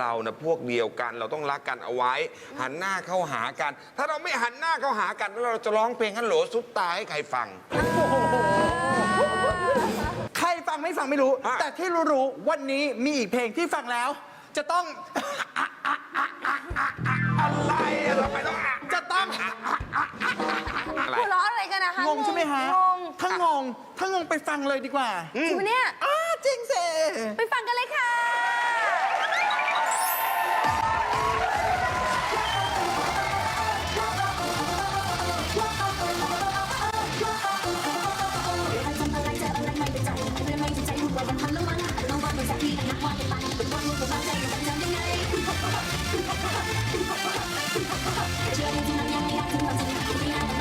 เรานะพวกเดียวกัน เราต้องรักกันเอาไว้ หันหน้าเข้าหากัน ถ้าเราไม่หันหน้าเข้าหากันแล้วเราจะร้องเพลงฮัลโหลซุปตาให้ใครฟัง ใครฟังไม่ฟังไม่รู้ อะ แต่ที่รู้ๆวันนี้มีอีกเพลงที่ฟังแล้ว จะต้อง อะไรอะเราไม่ต้องอะจะต้องอะไรหัวเราะอะไรกันนะคะงงใช่ไหมฮะงงถ้างงถ้างงไปฟังเลยดีกว่าจริงปะเนี่ย อ้าจริงสิ ไปฟังกันเลยค่ะ แล้ว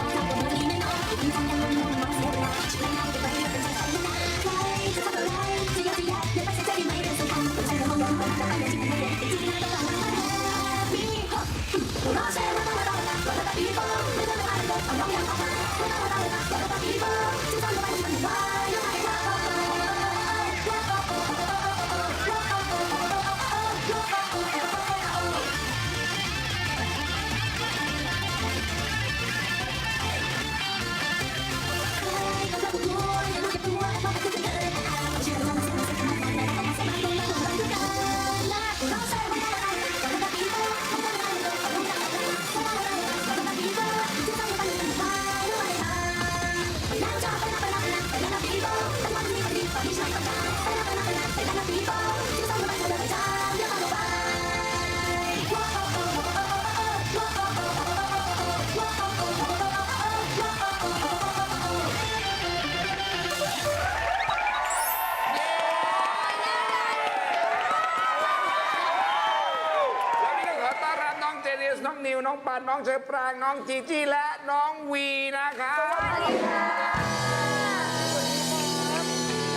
ปานน้องเชอปรางน้องจีจี้และน้องวีนะครับ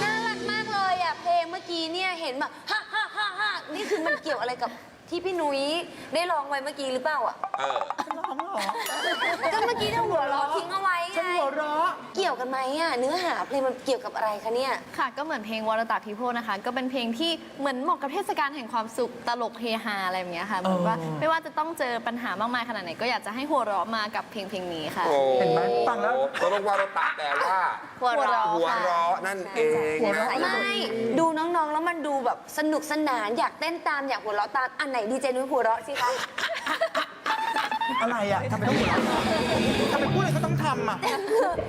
น่ารักมากเลยอะเพลงเมื่อกี้เนี่ยเห็นแบบฮ่าฮ่าฮ่าฮ่านี่คือมันเกี่ยวอะไรกับที่พี่นุ้ยได้ร้องไว้เมื่อกี้หรือเปล่าอะ เออร้องเหรอก็เมื่อกี้เนี่ยหัวเราะทิ้งเอาไว้ไง ฉันหัวเราะเกี่ยวกันไหมอะเนื้อหาเพลงมันเกี่ยวกับอะไรคะเนี่ย ค่ะก็เหมือนเพลงวรตาพิโพนะคะ ก็เป็นเพลงที่เหมือนเหมาะกับเทศกาลแห่งความสุขตลกเฮฮาอะไรแบบเนี้ยค่ะเหมือนว่าไม่ว่าจะต้องเจอปัญหามากมายขนาดไหนก็อยากจะให้หัวเราะมากับเพลงเพลงนี้ค่ะโอ้เห็นไหมฟังแล้ว ตกลงว่าเราตัดแต่ว่า หัวเราะหัวค่ะเราะนั่นเองนะไม่ ดูน้องๆ แล้วมันดูแบบสนุกสนานอยากเต้นตามอยากหัวเราะตามอันไหนดีเจนุ้ยหัวเราะสิคะ อะไรอะทำไมต้องหัวเราะทำไมพูดอะไรก็ต้องทำอะ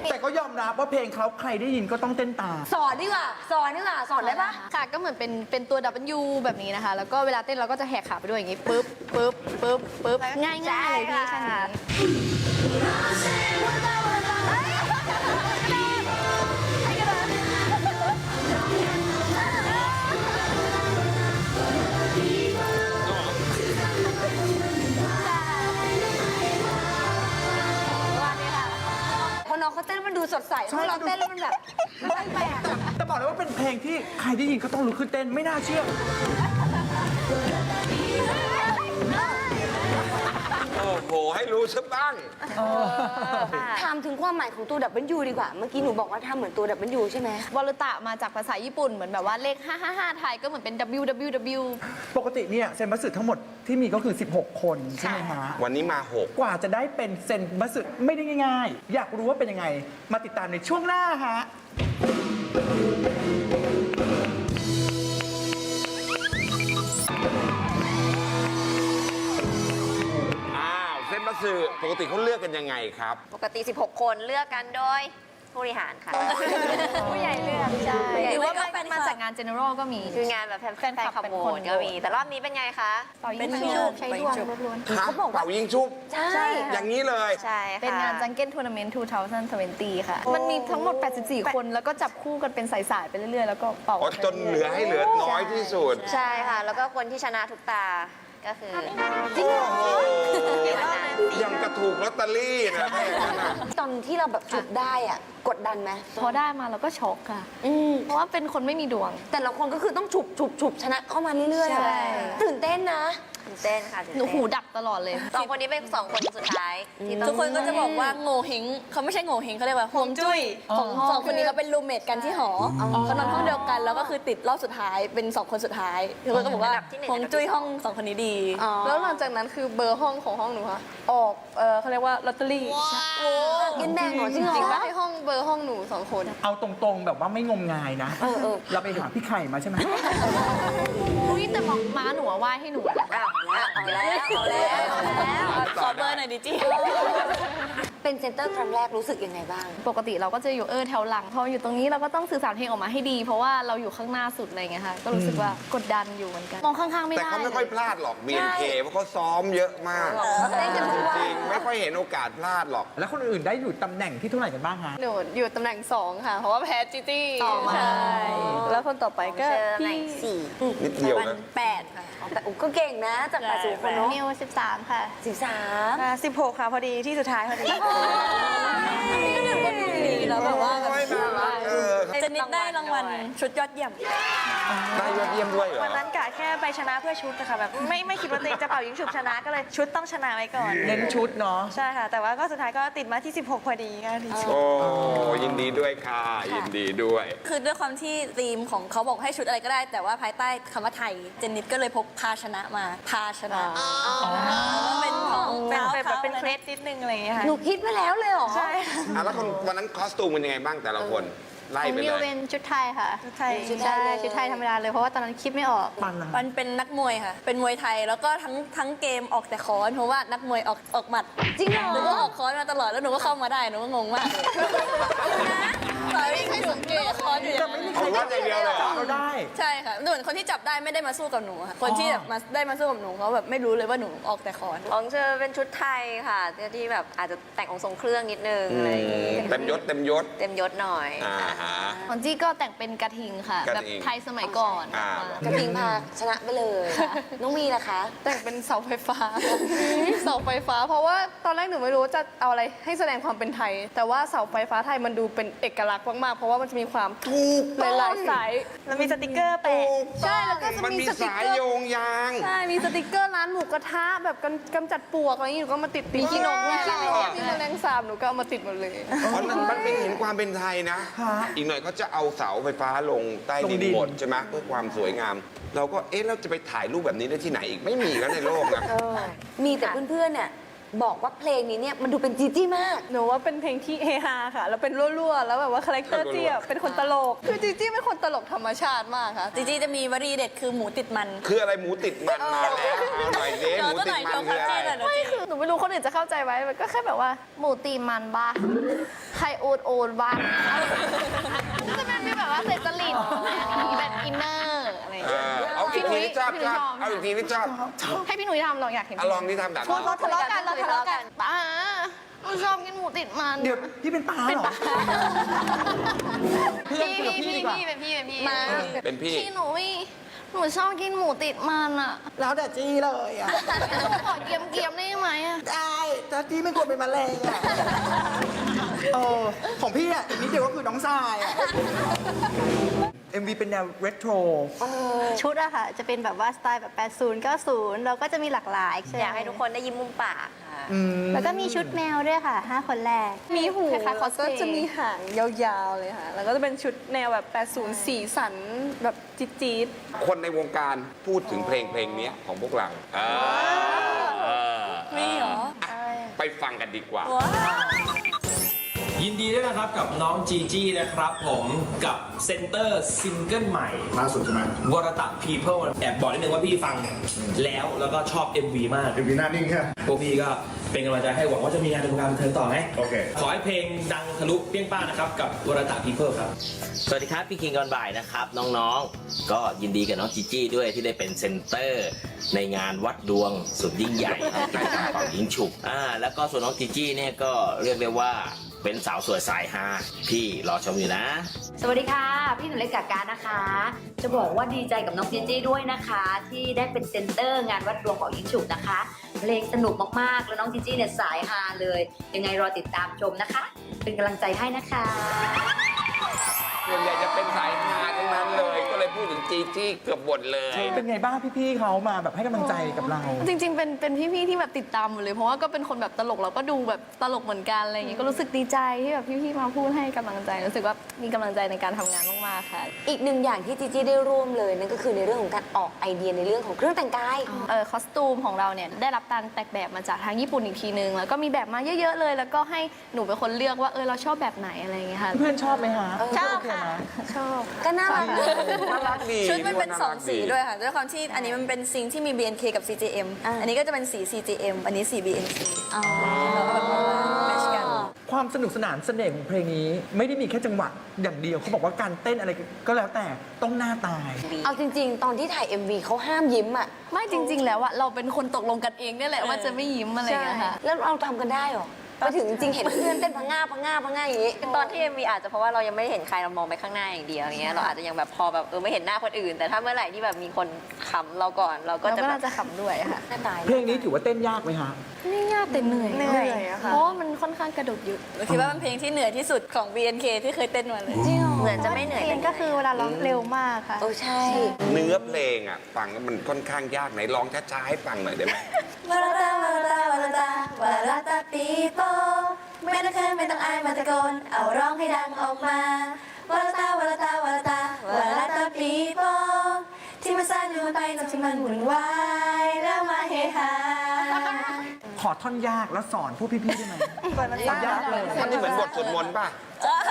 แต่ก็ยอมรับว่าเพลงเขาใครได้ยินก็ต้องเต้นตาม สอนดีกว่า สอนดีกว่า สอนได้ปะค่ะก็เหมือนเป็นเป็นตัว W แบบนี้นะคะ แล้วก็เวลาเต้นเราก็จะแหกขาไปด้วยอย่างนี้ปึ๊บปึ๊บปึ๊บปึ๊บง่ายๆเลยพี่แค่นี้พอ เขาเต้นมันดูสดใสใช่พอเราเต้นแล้วมันแบบไม่แปลกแต่บอกเลยว่าเป็นเพลงที่ใครได้ยินก็ต้องลุกขึ้นเต้นไม่น่าเชื่อโอ้ โหให้รู้ซะบ้าง ถามถึงความหมายของตัว W ดีกว่า เมื่อกี้หนูบอกว่าทำเหมือนตัว W ใช่ไหมวรตะมาจากภาษาญี่ปุ่นเหมือนแบบว่าเลข 555 ไทยก็เหมือนเป็น www ปกติเนี่ยเซนบัสสึทั้งหมดที่มีก็คือ 16 คนใช่ไหมฮะวันนี้มาหกกว่าจะได้เป็นเซนบัสสึไม่ได้ง่าย ๆ อยากรู้ว่าเป็นยังไง มาติดตามในช่วงหน้าฮะาวเส้นบัสสึปกติเขาเลือกกันยังไงครับ ปกติ 16 คนเลือกกันโดยผู้บริหารค่ะ ผู้ใหญ่เลือกใช่หหรืรืออว่าว่าแฟนคลับมาจากงาน general ก็มี คืองานแบบแฟนแฟนคลับขับเป็นโหควตนก็มี แต่รอบนี้เป็นไงคะ เป็นเป็นดดววงงใช้ดวงล้วนฮะเป่ายิงชุบใช่ใช่ อย่างนี้เลย ใช่ค่ะ เป็นงานจังเก้นทัวร์นาเมนต์2020 ค่ะ มันมีทั้งหมด 84 คนแล้วก็จับคู่กันเป็นสายๆไปเรื่อยๆ แล้วก็เป่าอ๋อจนเหลือให้เหลือน้อยที่สุด ใช่ค่ะ แล้วก็คนที่ชนะทุกตา ก็คือจริงเหรอโอ้โหยังกระถูกลอตเตอรี่นะถ้าอย่างนั้นน่ะตอนที่เราแบบจุดได้อะ กดดันไหมพอได้มาเราก็ช็อกค่ะ อืมเพราะว่าเป็นคนไม่มีดวง แต่ละคนก็คือต้องฉุบฉุบฉุบชนะเข้ามาเรื่อยๆอะใช่ ตื่นเต้นนะ เต้นค่ะตื่นหนูเต้นหูดับตลอดเลย สองคนนี้เป็นสองคนสุดท้ายที่ต้องทุกคนก็จะบอกว่าโง่เฮงเขาไม่ใช่โง่เฮงเขาเรียกว่าห่วงจุ้ยของสองคนนี้เขาเป็นรูเมทกันที่หออเขานอนห้องเดียวกันแล้วก็คือติดรอบสุดท้ายเป็นสองคนสุดท้ายทุกคนก็บอกว่าอันดับที่หนึ่งห่วงจุ้ยห้องสองคนนี้ดี แล้วหลังจากนั้นคือเบอร์ห้องของห้องหนูค่ะออกเออเขาเรียกว่าลอตเตอรี่โอ้กินแบ่งเหรอจริงเหรอ จริงๆให้ห้อง เบอร์ห้องหนูสองคน เอาตรงๆแบบว่าไม่งมงายนะ เออเออ เราไปหาพี่ไข่มาใช่ไหม อุ้ยแต่หมอม้าหนูอะไหว้ให้หนูนะอ้าวเอาแล้ว เอาแล้ว เอาแล้ว ขอเบอร์หน่อยดิจี เป็นเซนเตอร์ครั้งแรกรู้สึกยังไงบ้าง ปกติเราก็จะอยู่เออแถวหลังพออยู่ตรงนี้เราก็ต้องสื่อสารเพลงออกมาให้ดี เพราะว่าเราอยู่ข้างหน้าสุดอะไรเงี้ยค่ะก็รู้สึกว่ากดดันอยู่เหมือนกันมองข้างๆไม่แต่ได้ เขาไม่ค่อยพลาดหรอก BNK เพราะเขาซ้อมเยอะมากเต้นกันทุกวันจริงๆไม่ค่อยเห็นโอกาสพลาดหรอก แล้วคนอื่นได้อยู่ตำแหน่งที่เท่าไหร่กันบ้างฮะ หนูอยู่ตำแหน่งสองค่ะ เพราะว่าแพ้จีจี้ต่อมา ใช่แล้วคนต่อไปก็เจอในพี่ สี่นิดเดียวนะ แปดค่ะ แต่อุ๊ก็เก่งนะ จากแปดสิบคนเนาะนิว 13 ค่ะ สิบสาม สิบหกค่ะ พอดีที่สุดท้ายพอดีนี่ก็หนึ่งคนดี แล้วแบบว่าแบบโอ้ยน่ารักเออ เจนิดได้รางวัลชุดยอดเยี่ยม ได้ยอดเยี่ยมด้วยเหรอ วันนั้นกะแค่ไปชนะเพื่อชุดนะคะแบบไม่ไม่คิดว่าตัวเองจะเป่ายิงฉุบชนะก็เลยชุดต้องชนะไว้ก่อน เน้นชุดเนาะ ใช่ค่ะ แต่ว่าก็สุดท้ายก็ติดมาที่ 16 พอดีก็ดีใจ โอ้ยินดีด้วยค่ะ ยินดีด้วย คือด้วยความที่ธีมของเขาบอกให้ชุดอะไรก็ได้ แต่ว่าภายใต้คำว่าไทย เจนนิดก็เลยพกภาชนะมา ภาชนะแล้วเป็นของเป็นเป็นแบบขาเป็นเคล็ดนิดนึงอะไรอย่างเงี้ยค่ะ หนูคิดมาแล้วเลยเหรอ ใช่ อะแล้วคนวันนั้นคอสตูมเป็นยังไงบ้างแต่ละคน ไล่ของไปนิเลวย เป็นชุดไทยค่ะชุดไทยชุดไทยชุดไทยธรรมดาเลยเพราะว่าตอนนั้นคิดไม่ออก ปันนะมันเป็นนักมวยค่ะ เป็นมวยไทยแล้วก็ทั้งทั้งเกมออกแต่ค้อนเพราะว่านักมวยออกออกหมัดจริงเหรอ หนูก็ออกค้อนมาตลอดแล้วหนูก็เข้ามาได้หนูก็งงมากเลย นะสายวิ่งให้หนูเกมค้อนอยู่อย่างนั้นเอาว่าอย่างเดียวเลยเหรอเราได้ ใช่ค่ะส่วนคนที่จับได้ไม่ได้มาสู้กับหนูค่ะคนที่แบบมาได้มาสู้กับหนูเขาแบบไม่รู้เลยว่าหนูออกแต่ค้อนของเธอเป็นชุดไทยค่ะ ที่แบบอาจจะแต่งองค์ทรงเครื่องนิดนึงอะไรอย่างงี้เต็มยศเต็มยศเต็มยศหน่อยอ่าฮะ ของจี้ก็แต่งเป็นกระทิงค่ะ กระแบบทิงไทยสมัยก่อนอ่ามากระทิงพาชนะไปเลยน้องมีล่ะคะ แต่งเป็นเสาไฟฟ้า เสาไฟฟ้า เพราะว่าตอนแรกหนูไม่รู้ว่าจะเอาอะไรให้แสดงความเป็นไทย แต่ว่าเสาไฟฟ้าไทยมันดูเป็นเอกลักษณ์มากๆ เพราะว่ามันจะมีความถูกหลายๆสาย แล้วมีสติกเกอร์แปะ ใช่แล้วก็จะมันมีมีสติกสายเกอร์ โยงยาง ใช่ มีสติกเกอร์ร้านหมูกระทะแบบกำกำจัดปลวกอะไรอย่างงี้หนูก็มาติดมีขี้นกมีขี้นก มีแมลงสาบหนูก็เอามาติดหมดเลย เพราะนั้นมันเป็นเห็นความเป็นไทยนะฮะอีกหน่อยเขาจะเอาเสาไฟฟ้าลงใต้ลดิงนดินหมดใช่ไหมเพื่อความสวยงาม เราก็เอ๊ะเราจะไปถ่ายรูปแบบนี้ได้ที่ไหนอีกไม่มีแล้วในโลกนะ มีแต่เพื่อนๆเนี่ย บอกว่าเพลงนี้เนี่ยมันดูเป็นจีจี้มาก หนูว่าเป็นเพลงที่เฮฮาค่ะ แล้วเป็นรั่วๆ แล้วแบบว่าคาแรคเตอร์จี้อะเป็นคนตลก คือจีจี้เป็นคนตลกธรรมชาติมากค่ะ จีจี้จะมีวลีเด็ดคือหมูติดมัน คืออะไรหมูติดมันมาแล้วเอาหน่อยสิหมูติดมันคืออะไรไม่คือหนูไม่รู้คนอื่นจะเข้าใจไหมมันก็แค่แบบว่า หมูตีมันบ้าไข่โอดโอดบ้าก็จะเป็นแบบว่าเซจลิตแบบอินเนอร์อะไรอย่างเอเงี้ยอเอาอีก ทีที่ชอบพี่หนุ่ยชอบชอบเอาอีกทีที่ชอบให้พี่หนุ่ยทำลองอยากเห็นเอาลองที่ทำแบบเราทะเลาะกันเราทะเลาะกันป้าหนูชอบกินหมูติดมันเดี๋ยวพี่เป็นปลาเหรอเพื่อนพี่คุยกับพี่พี่พี่ดีกว่าพี่เป็นพี่เป็นพี่มาเป็นพี่พี่หนูไม่หนูชอบกินหมูติดมันอะแล้วแต่จี้เลยอะขอเกียมเกียมๆได้ไหมอะได้แต่จี้ไม่ควรเป็นมะเร็งอะเออของพี่อะอีกนิดเดียวก็คือน้องทรายอะ MV เป็นแนวเรโทร ชุดอะค่ะ จะเป็นแบบว่าสไตล์แบบ80 90 เราก็จะมีหลากหลายอยากให้ทุกคนได้ยิ้มมุมปากค่ะ แล้วก็มีชุดแมวด้วยค่ะ 5 คนแรก มีหูคล้ายๆก็ cosplay จะมีหางยาวๆเลยค่ะ แล้วก็จะเป็นชุดแนวแบบ 80 สีสันแบบจี๊ดคนในวงการพูดถึงเพลงเพลงนี้ของพวกเราเออๆมีเหรอ ไปฟังกันดีกว่า ยินดีด้วยนะครับกับน้องจีจี้นะครับผมกับเซนเตอร์ซิงเกิลใหม่ล่าสุดใช่ไหมวรตะ People แอบบอกนิดนึงว่าพี่ฟังแล้วแล้วก็ชอบ MV มาก เอ็มวีหน้านิ่งแค่ พวกพี่ก็ เป็นกำลังใจให้หวังว่าจะมีงานในวงการบันเทิงต่อไหมโอเค ขอให้เพลงดังทะลุเปรี้ยงป้างนะครับ กับวรตะ People ครับ สวัสดีครับ พี่คิงก่อนบ่ายนะครับ น้องๆ ก็ยินดีกับน้องจีจี้ด้วยที่ได้เป็นเซนเตอร์ ในงานวัดดวงสุดยิ่งใหญ่ในกิจกรรมเป่ายิงฉุบอ่าแล้วก็ส่วนน้องจีจี้เนี่ยก็เรียกได้ว่าเป็นสาวสวยสายฮาพี่รอชมอยู่นะ สวัสดีค่ะ พี่หนูเล็กกาการนะคะ จะบอกว่าดีใจกับน้องจีจี้ด้วยนะคะ ที่ได้เป็นเซนเตอร์งานวัดดวงของยิงฉุกนะคะ เพลงสนุกมากๆ แล้วน้องจีจี้เนี่ยสายฮาเลย ยังไงรอติดตามชมนะคะ เป็นกำลังใจให้นะคะ ส่วนใหญ่จะเป็นสายฮาน จีจี้เกือบบ่นเลย เป็นไงบ้างพี่ๆเขามาแบบให้กำลังใจกับเรา จริง ๆ เป็นเป็นพี่ๆที่แบบติดตามหมดเลยเพราะว่าก็เป็นคนแบบตลกเราก็ดูแบบตลกเหมือนกันอะไรอย่างงี้ก็รู้สึกดีใจที่แบบพี่ๆมาพูดให้กำลังใจรู้สึกว่ามีกำลังใจในการทำงานมากๆค่ะ อีกหนึ่งอย่างที่จีจี้ได้ร่วมเลยนั่นก็คือในเรื่องของการออกไอเดียในเรื่องของเครื่องแต่งกาย เออคอสตูมของเราเนี่ยได้รับการแตกแบบมาจากทางญี่ปุ่นอีกทีนึงแล้วก็มีแบบมาเยอะๆเลย แล้วก็ให้หนูเป็นคนเลือกว่าเออเราชอบแบบไหนอะไรอย่างเงี้ยค่ะ เพื่อนชอบไหมฮะชอบโเนค่ะชอบ ก็น่ารักนะ น่ารักดีชุดมันเป็นาสรัองกสีด้วยค่ะด้วยความที่อันนี้มันเป็นซิงค์ที่มี BNK กับ CJM อันนี้ก็จะเป็นสี CJM อันนี้สี BNK แล้วก็แบบมาแมชกัน ความสนุกสนานเสน่ห์ของเพลงนี้ ไม่ได้มีแค่จังหวะอย่างเดียวเขาบอกว่าการเต้นอะไรก็แล้วแต่ต้องหน้าตาย เอาจริง ๆ ตอนที่ถ่าย MV เขาห้ามยิ้มอะไม่จริง ๆ แล้วอะเราเป็นคนตกลงกันเองเนี่ยแหละว่าจะไม่ยิ้มอะไรอย่างเงี้ยค่ะแล้วเราทำกันได้เหรอ ไปถึงจริงๆเห็นเพื่อนเต้นพังงาพังงาพังงาอย่างนี้ตอนที่ MV อาจจะเพราะว่าเรายังไม่ได้เห็นใครเรามองไปข้างหน้าอย่างเดียวอย่างเงี้ยเราอาจจะยังแบบพอแบบเออไม่เห็นหน้าคนอื่น แต่ถ้าเมื่อไหร่ที่แบบมีคนขำเราก่อนเราก็เราจะก็แบน่าบจะขำด้วยค่ะหน้าตายเพลงนี้ถือว่าเต้นยากไหมฮะ ไม่ยากแต่เหนื่อยเหนื่อยอะค่ะ เพราะว่ามันค่อนข้างกระดุกยุดเราคิดว่าเป็นเพลงที่เหนื่อยที่สุดของ BNK ที่เคยเต้นมาเลยเหมือนจะไม่เหนื่อยเพลงก็คือเวลาร้องเร็วมากค่ะ โอ้ใช่เนื้อเพลงอะ ฟังแล้วมันค่อนข้างยากไหนร้องช้าๆให้ฟังหน่อยได้ไหมวาลาตาวาลา ต้องเขินไม่ต้องอายมาตะโกน เอาร้องให้ดังออกมาวาลาตาวาลาตาวาลาตาวาลาตาปีโป้ที่มันสั้นอยู่ไปตรงที่มันวุ่นวายแล้วมาเฮฮาขอท่อนยากแล้วสอนพวกพี่ๆได้ไหมเปิดมันยากยากเลย มันนี่เหมือนบทสวดมนต์ป่ะใช่ปะ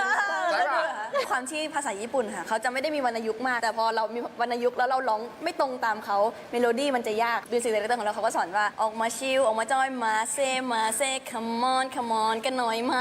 ความที่ภาษาญี่ปุ่นค่ะเขาจะไม่ได้มีวรรณยุกต์มาก แต่พอเรามีวรรณยุกต์แล้วเราร้องไม่ตรงตามเขาเมโลดี้มันจะยากดูสิเดเรคเตอร์ของเราเขาก็สอนว่าออกมาชิลออกมาจอยมาเซมาเซคัมมอนคัมมอนกันหน่อยไหม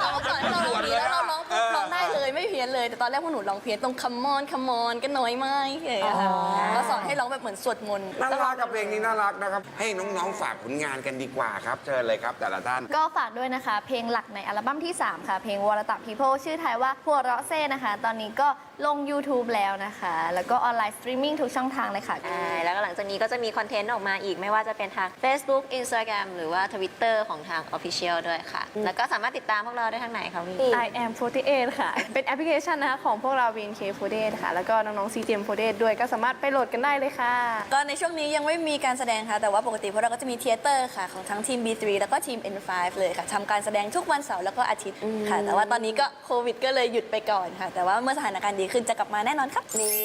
เขาสอนให้เราร้องดีแล้วเราร้องปุ๊บร้องได้เลยไม่เพี้ยนเลย แต่ตอนแรกพวกหนูร้องเพี้ยนตรงคัมมอนคัมมอนกันหน่อยไหมอย่างเงี้ยค่ะเขาสอนให้ร้องแบบเหมือนสวดมนต์ น่ารักกับเพลงนี้น่ารักนะครับ ให้น้องๆฝากผลงานกันดีกว่าครับเชิญเลยครับแต่ละท่าน ก็ฝากด้วยนะคะ เพลงหลักในอัลบั้มที่ 3 ค่ะ เพลงวรตะพีโพชื่อไทยว่าหัวเราะเซ่นะคะ ตอนนี้ก็ลง YouTube แล้วนะคะ แล้วก็ออนไลน์สตรีมมิ่งทุกช่องทางเลยค่ะใช่แล้วก็หลังจากนี้ก็จะมีคอนเทนต์ออกมาอีกไม่ว่าจะเป็นทาง Facebook Instagram หรือว่า Twitter ของทาง Official ด้วยค่ะ แล้วก็สามารถติดตามพวกเราได้ทางไหนคะพี่ I am 48ค่ะ เป็นแอปพลิเคชันนะคะของพวกเรา BNK48 ค่ะ แล้วก็น้องๆ CGM48 ด้วยก็สามารถไปโหลดกันได้เลยค่ะ ก็ในช่วงนี้ยังไม่มีการแสดงค่ะ แต่ว่าปกติพวกเราก็จะมีเทเตอร์ค่ะ ของทั้งทีม B3 แล้วก็ทีม N5 เลยค่ะทำการแสดงทุกวันเสาร์แล้วก็อาทิตย์ค่ะ แต่ว่าตอนนี้ก็โควิด ก็เลยหยุดไปก่อนค่ะ แต่ว่าเมื่อสถานการณ์ดีขึ้นจะกลับมาแน่นอนครับนี่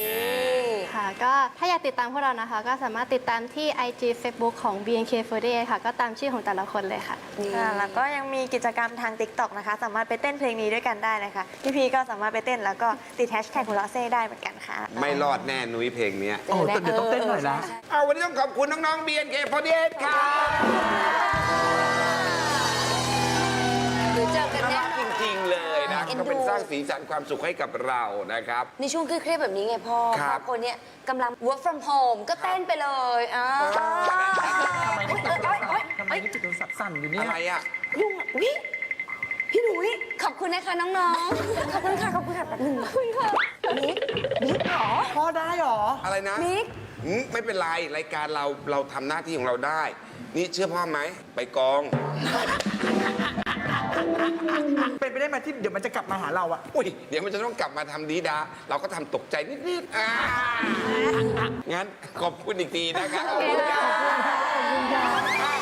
ค่ะ ก็ถ้าอยากติดตามพวกเรานะคะ ก็สามารถติดตามที่ IG Facebook ของ BNK48 ค่ะ ก็ตามชื่อของแต่ละคนเลยค่ะ ค่ะ แล้วก็ยังมีกิจกรรมทาง TikTok นะคะ สามารถไปเต้นเพลงนี้ด้วยกันได้นะคะ พี่พีก็สามารถไปเต้นแล้วก็ติดแฮชแท็กหัวเราะเซ่ได้เหมือนกันค่ะ ไม่รอดแน่นุ้ยเพลงเนี้ยโอ้แต่เดี๋ยวต้องเต้นหน่อยละเอาวันนี้ต้องขอบคุณน้องๆ BNK48 ครั จริงๆเลยนะเอ็นดู ก็เป็นสร้างสีสันความสุขให้กับเรานะครับ ในช่วงเครียดๆแบบนี้ไงพ่อครับบางคนเนี่ยกำลัง work from home ก็เต้นไปเลยอ่าทำไมนี่จิตโทรศัพท์สั่นอยู่เนี่ย อะไรอะ ยุ่งอะวิพี่หนุ่ยขอบคุณนะคะน้องๆ ขอบคุณค่ะ ขอบคุณค่ะแบบหนึ่งขอบคุณค่ะมิกมิกเหรอพ่อได้เหรอ อะไรนะมิกอืมไม่เป็นไร รายการเราเราทำหน้าที่ของเราได้ นี่เชื่อพ่อไหม ไปกอง เป็นไปได้ไหมที่เดี๋ยวมันจะกลับมาหาเราอะอุ้ยเดี๋ยวมันจะต้องกลับมาทำดีดา เราก็ทำตกใจนิดๆอ่างั้นขอบคุณอีกทีนะครับขอบคุณครับ